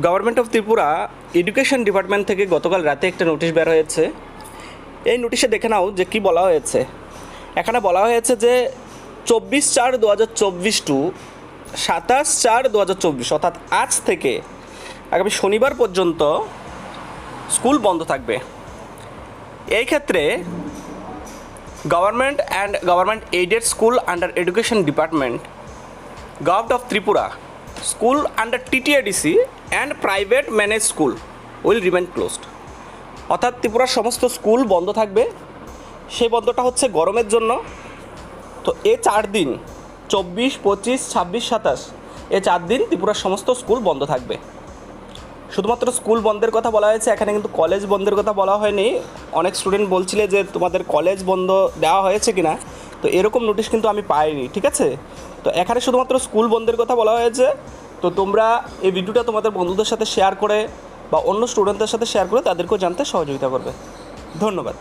Government of Tripura education department থেকে গতকাল রাতে একটা নোটিশ বের হয়েছে। এই নোটিশে দেখে নাও যে কি বলা হয়েছে। এখানে বলা হয়েছে যে চব্বিশ চার দু হাজার চব্বিশ টু সাতাশ চার দু হাজার চব্বিশ, অর্থাৎ আজ থেকে আগামী শনিবার পর্যন্ত স্কুল বন্ধ থাকবে। এই ক্ষেত্রে government and government aided school under education department government of Tripura school under TTADC and private manage school will remain closed অর্থাৎ ত্রিপুরার সমস্ত স্কুল বন্ধ থাকবে। সেই বন্ধটা হচ্ছে গরমের জন্য। তো এ চার দিন, চব্বিশ, পঁচিশ, ছাব্বিশ, সাতাশ, এ চার দিন ত্রিপুরার সমস্ত স্কুল বন্ধ থাকবে। শুধুমাত্র স্কুল বন্ধের কথা বলা হয়েছে, এখানে কিন্তু কলেজ বন্ধের কথা বলা হয়নি। অনেক স্টুডেন্ট বলছিলে যে তোমাদের কলেজ বন্ধ দেওয়া হয়েছে কিনা। তো এরকম নোটিশ কিন্তু আমি পাইনি, ঠিক আছে? তো এখানে শুধুমাত্র স্কুল বন্ধের কথা বলা হয়েছে। তো তোমরা এই ভিডিওটা তোমাদের বন্ধুদের সাথে শেয়ার করে বা অন্য স্টুডেন্টদের সাথে শেয়ার করে তাদেরকেও জানতে সহযোগিতা করবে। ধন্যবাদ।